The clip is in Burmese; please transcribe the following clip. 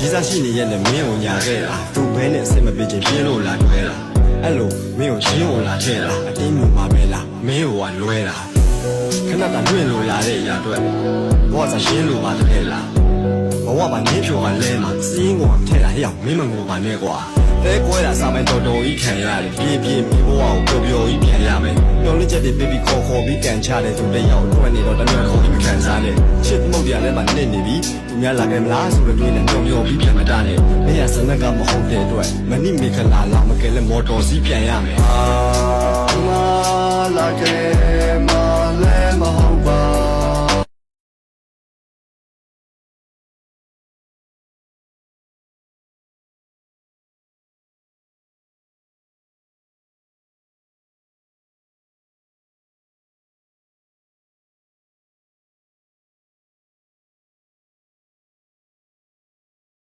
ကြီးစားရှိနေရဲ့နဲ့မင်းကိုညာခဲ့တာသူဘဲနဲ့အစင်မပြေချင်ပြင်းလို့လာတွဲတာအဲ့လိုမင်းကိုရှင်းကိုလာထဲတာအတင်းမျိုးမှာပဲလားမင်းကိုကလွဲတာခဏတာလွင့်လို့လာတဲ့အရာအတွက်ဘောကစားရှင်းလို့ပါတဲ့လားဘဝမှာနင်းဖြိုကလဲမှာစီးရင်ကိုထဲတာဟဲ့အောင်မင်းမငိုပါနဲ့ကွာတဲကွဲတာစာမိုင်းတော်တော်ကြီးခံရတယ်ပြေးပြေးမိဘဝကိုပျော်ပျော်ကြီးပြန်ရမယ်မျောလင့်ချက်တွေပေးပြီးခေါ်ခေါ်ပြီးကန်ချတယ်သူလက်ရောက်တွက်နေတော့တမျိုးခေါ်ပြီးမခံစားနဲ့ ချစ်မှုတ်တရားလည်းမနစ်နေပြီသူများလာခဲ့မလားဆိုတော့တွေးနေမျောမျောပြီးပြန်မတားနဲ့မင်းရစနက်ကမဟုတ်တဲ့အတွက်မနိမေခလာလာမကဲလဲမော်တော်စီးပြန်ရမယ်အာမလာကေမလဲမဟုတ်